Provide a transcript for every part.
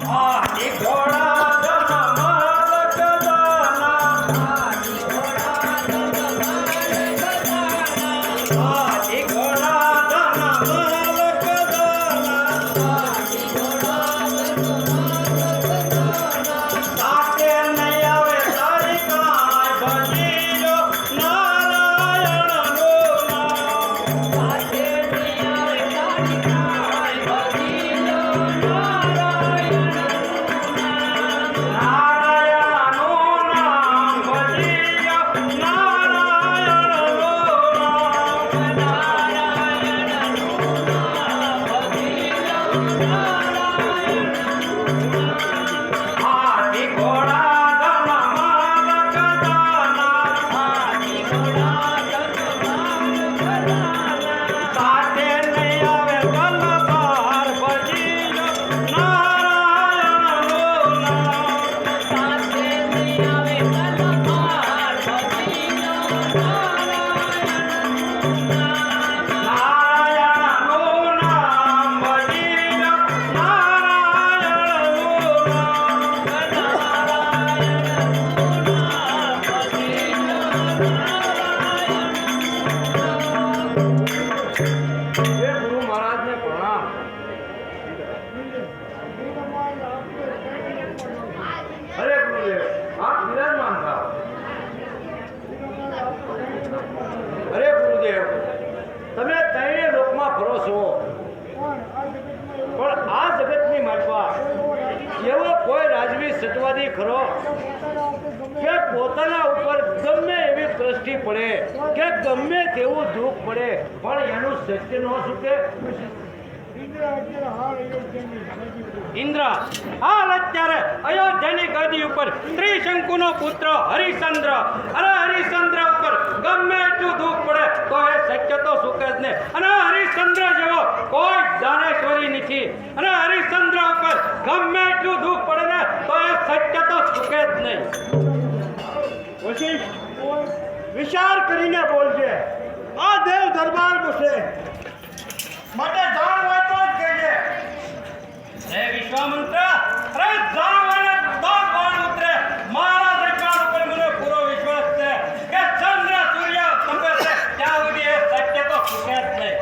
આદિ તમે ત્રણે લોકમાં ફરો છો. પણ આ જગતની માલપા, એવો કોઈ રાજવી સચવાદી ખરો કે પોતાના ઉપર ગમે એવી દ્રષ્ટિ પડે, કે ગમે તેવું દુઃખ પડે, પણ એનું સત્ય ન સુકે ઇન્દ્ર, હાલ અત્યારે અયોધ્યાની ગાદી ઉપર ત્રિશંકુનો પુત્ર હરિશ્ચંદ્ર અરે હરિશ્ચંદ્ર ઉપર ગમે એટલું દુઃખ પડે તો એ સત્ય તો જ નહીં અને હરિશ્ચંદ્ર જેવો કોઈ દાનેશ્વરી નથી. અને હરિશ્ચંદ્ર ઉપર ગમે એટલું દુઃખ પડે ને તો એ સત્ય તો સુકે જ નહીં. વિચાર કરીને બોલજે. આ દેવ દરબાર છે માટે જાણ હોય તો જ કહેજે હે વિશ્વામિત્ર અરે જાણવાને તો કોણ ઉતરે મારા દ્રષ્ટાંત ઉપર મને પૂરો વિશ્વાસ છે કે ચંદ્ર સૂર્ય તપે છે ત્યાં સુધી એ સત્ય તો સુકે જ નહીં અરે હરિશ્ચંદ્ર જજમાન તારો છે એટલે તારા બોલ બોલે જ ને કારણ કે તું એનો રાજગોર છો એટલે તું હારું બોલે જ ને એના વિશે હે વિશ્વામિત્ર કોણ બોલતા કોણ બોલી સિદ્ધ કરો કોણ કોણ વધારવામાં તમારી કિંમત થશે કે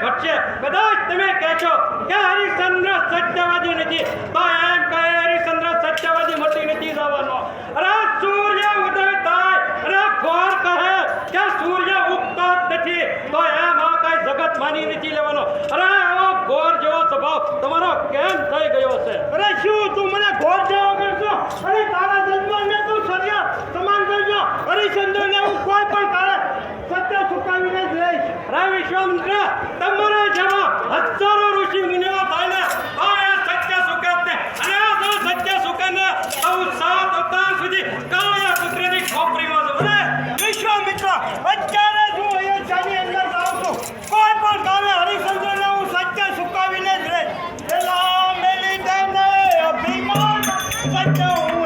ઘટશે? કદાચ તમે કહેશો કે હરિશ્ચંદ્ર સત્યવાદી નથી તો એમ કહે હરિશ્ચંદ્ર સત્યવાદી મટી નથી જવાનો અરે સૂર્ય ઉદય થાય અને ઘોર કહે કે સૂર્ય ઉગતો જ નથી તો એમ આ કઈ માની નથી લેવાનો. અરે, આવો ઘોર જેવો સ્વભાવ તમારો કેમ થઈ ગયો છે? અરે શું તું મને ઘોર જેવો કરશો? અરે